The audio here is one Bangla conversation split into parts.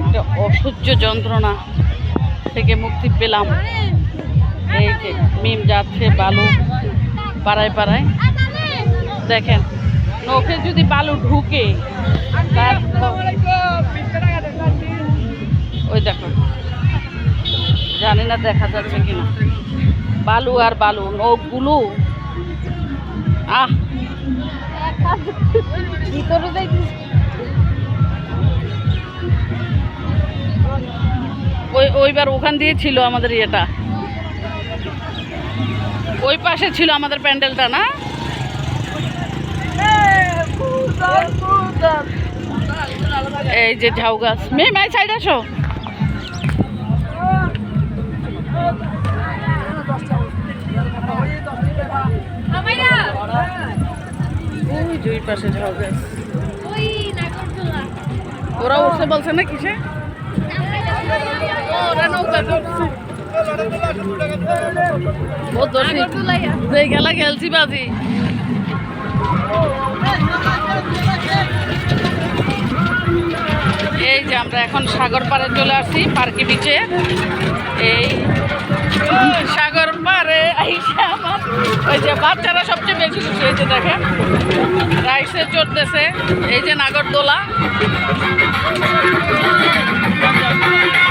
একটা অসহ্য যন্ত্রণা থেকে মুক্তি পেলাম। এই যে মিম যাচ্ছে বালু পাড়ায় পাড়ায়। দেখেন, নখে যদি বালু ঢুকে, তার ওই দেখো, জানি না দেখা যাচ্ছে কিনা। বালু আর বালু, নখগুলো, আহ ওই, ওইবার ওখান দিয়ে ছিল আমাদের ইয়েটা। ওই পাশে ছিল আমাদের প্যান্ডেলটা, না? এই যে ঝাউ গাছ মেয়ে মাই সাইড আসো। যে ওই পাশে ঝাউ গাছ ওরা উঠছে বলছে না কিসে? ওরা নৌকা করছে খেলা খেলছি বাজি। এই যে আমরা এখন সাগর পাড়ে চলে আসছি পার্কে বিচে এই সাগর পাড়ে আইসা আমার ওই যে বাচ্চারা সবচেয়ে বেশি খুশি হয়েছে দেখেন। রাইসে চড়তেছে, এই যে নাগরদোলা।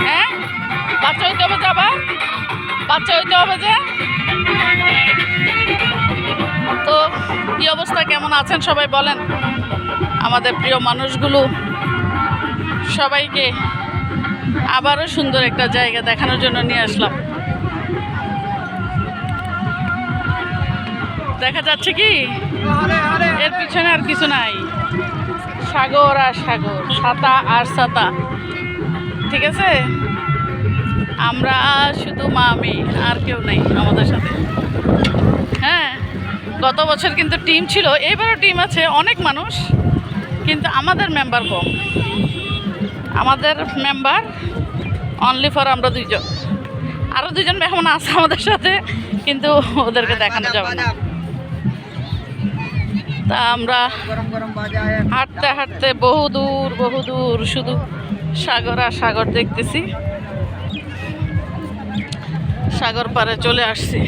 হ্যাঁ? বাচ্চা হইতে হবে যাবা বাচ্চা হইতে হবে যে? তো, কি অবস্থা? কেমন আছেন সবাই বলেন? আমাদের প্রিয় মানুষগুলো, সবাইকে আবারও সুন্দর একটা জায়গা দেখানোর জন্য নিয়ে আসলাম। দেখা যাচ্ছে কি? এর পিছনে আর কিছু নাই। সাগর আর সাগর, সাতা আর সাতা। ঠিক আছে? আমরা শুধু মা আমি আর কেউ নেই আমাদের সাথে। হ্যাঁ গত বছর কিন্তু টিম ছিল, এবারও টিম আছে, অনেক মানুষ, কিন্তু আমাদের মেম্বার কম। আমাদের মেম্বার অনলি ফর আমরা দুইজন। আরও দুজন মেহমান আছে আমাদের সাথে, কিন্তু ওদেরকে দেখানো যাবে না। তা আমরা হাঁটতে হাঁটতে বহু দূর বহু দূর শুধু সাগর আর সাগর দেখতেছি। সাগর পাড়ে চলে আসছি।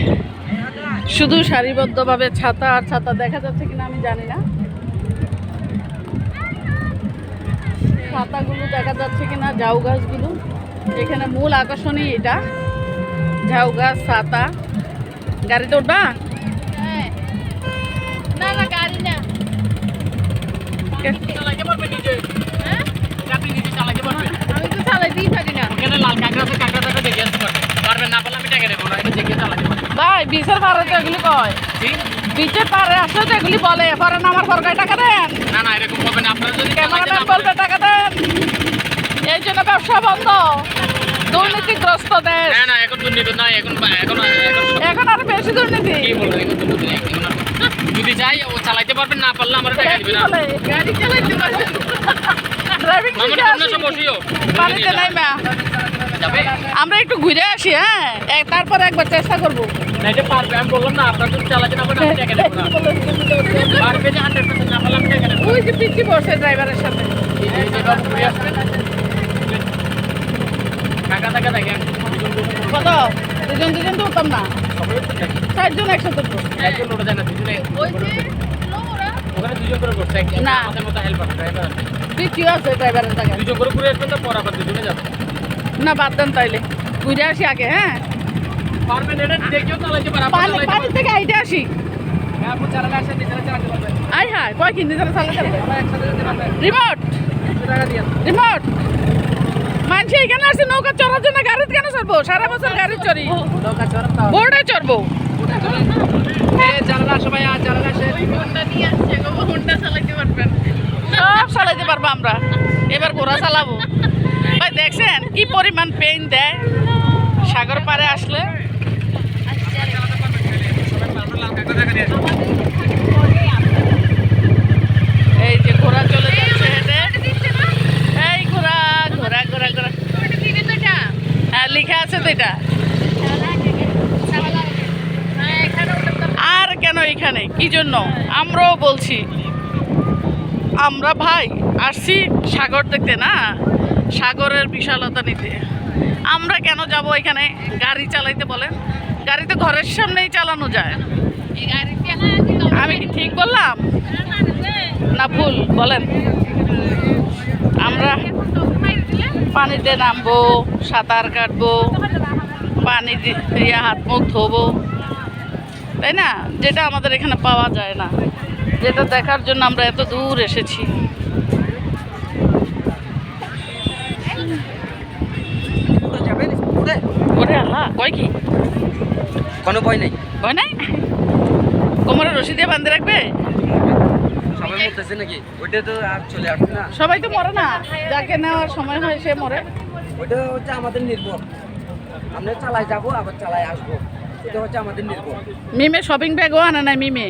শুধু সারিবদ্ধভাবে ছাতা আর ছাতা দেখা যাচ্ছে কিনা আমি জানি না। ছাতাগুলো দেখা যাচ্ছে কিনা, ঝাউ গাছগুলো। এখানে মূল আকর্ষণই এটা। ঝাউ গাছ, ছাতা। গাড়িতে উঠবা? হ্যাঁ? আমি তো চালাইতেই পারি না ভাই বিচের পারে তো এগুলি কয়। বিচের পারে আসলে তো এগুলি বলে পরে না আমার সরকারি টাকা দেন। ক্যামেরাম্যান বলবে টাকা দেন? এই জন্য ব্যবসা বন্ধ। দুর্নীতিগ্রস্ত দেশ। এখন আর বেশি দুর্নীতি। যদি যাই ও চালাইতে পারবেন না পারলে আমার টাকা দিবে না গাড়ি চালাইতে পারি ড্রাইভিং মামার শিখে সামনে সব বসিও বাড়িতে নাই মা আমরা একটু ঘুরে আসি হ্যাঁ তারপরে একবার চেষ্টা করব না এটা পারবে আমি বললাম না আপনার যদি চালাতে না পারেন আমি টাকা দেবো না পারবে যে হান্ড্রেড পার্সেন্ট না পারলে আমি টাকা দেবো ওই যে পিচ্ছি বসে ড্রাইভারের সাথে এই যে ঘুরে আসবেন টাকা টাকা দেখেন কত? দুজন দুজন তো উঠতাম না? তো। চারজন একসাথে না দুজনে ওই যে লো ওরা। ওখানে দুজন করে করছে এক- না। আমাদের মতো হেল্পার ড্রাইভার পিচ্ছিও আছে। ড্রাইভারের জায়গায়। দুজন করে ঘুরে আসবেন তো পর আবার দুজনে যাবে। না বাদ দেন তাইলে। ঘুরে আসি আগে হ্যাঁ? পানি থেকে আইটে আসি। হ্যাঁ, আই হ্যাঁ কয় কিনতে চালাতে একসাথে রিমোট দিয়ে। রিমোট মানুষ এখানে আসছে নৌকা চড়ার জন্য গাড়িতে কেন চড়বো? সারা বছর গাড়ি চড়ি। নৌকা বোর্ডে চড়বো। সব চালাইতে পারব আমরা। এবার ঘোড়া চালাবো। ভাই দেখছেন কি পরিমাণ পেইন দেয়? সাগর পাড়ে আসলে এই যে ঘোড়া চলে যাচ্ছে হেঁটে এই ঘোড়া ঘোড়া ঘোড়া ঘোড়া হ্যাঁ লেখা আছে তো এটা? আর কেন এখানে? কি জন্য? আমরাও বলছি। আমরা ভাই, আসছি সাগর দেখতে, না? সাগরের বিশালতা নিতে। আমরা কেন যাব এখানে? গাড়ি চালাইতে বলেন। গাড়ি তো ঘরের সামনেই চালানো যায়। আমি কি ঠিক বললাম? না, ভুল, বলেন। আমরা পানিতে নামবো সাঁতার কাটবো পানি দিয়ে হাত মুখ ধোবো। তাই না? যেটা আমাদের এখানে পাওয়া যায় না। যেটা দেখার জন্য আমরা এত দূর এসেছি। ওরে আল্লাহ কয় কি? কোনো ভয় নেই। ভয় নাই? কোমরে রশি দিয়ে বান্ধে রাখবে? সবাই মরতেছে নাকি? ওইটা তো আর চলে আসবে না। সবাই তো মরে না? যাকে নেওয়ার সময় হয় সে মরে। ওইটা হচ্ছে আমাদের নির্ভর। আমরা চালাই যাব আবার চালাই আসব। এটা হচ্ছে আমাদের নির্ভর। মিমে শপিং ব্যাগও আনে নাই মিমে।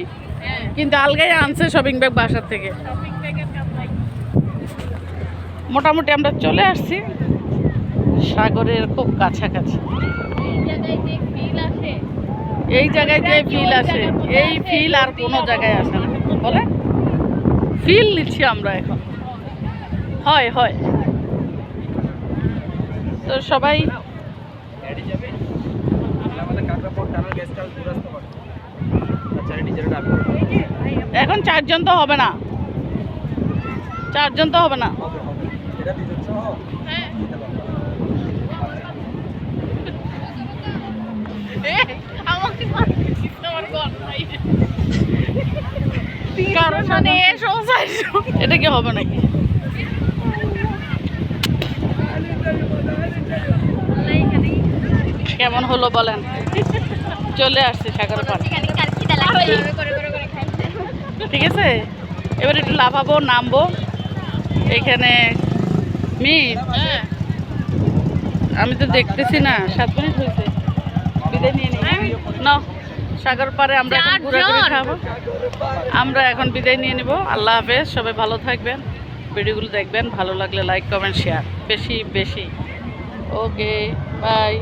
কিন্তু আলগাই আনছে শপিং ব্যাগ বাসার থেকে। মোটামুটি আমরা চলে আসছি সাগরের খুব কাছাকাছি। এই জায়গায় যে ফিল আসে এই জায়গায় যে ফিল আসে এই ফিল আর কোনো জায়গায় আসে না। বলে ফিল নিচ্ছি আমরা এখন। হয় হয়। তো সবাই এখন চারজন তো হবে না। চারজন তো হবে না। আমাকে আমার নাই। কারও মানে এটা কি হবে নাকি? কেমন হলো বলেন? চলে আসছে সাগর ঠিক আছে? এবার একটু লাফাবো, নামবো। এখানে মি আমি তো দেখতেছি না, সাত মিনিট হয়েছে। বিদায় নিয়ে নিই। না সাগর পারে আমরা এখন ঘোরাঘুরি খাব। আমরা এখন বিদায় নিয়ে নিব। আল্লাহ হাফেজ সবাই ভালো থাকবেন। ভিডিওগুলো দেখবেন ভালো লাগলে লাইক কমেন্ট শেয়ার বেশি বেশি। Okay bye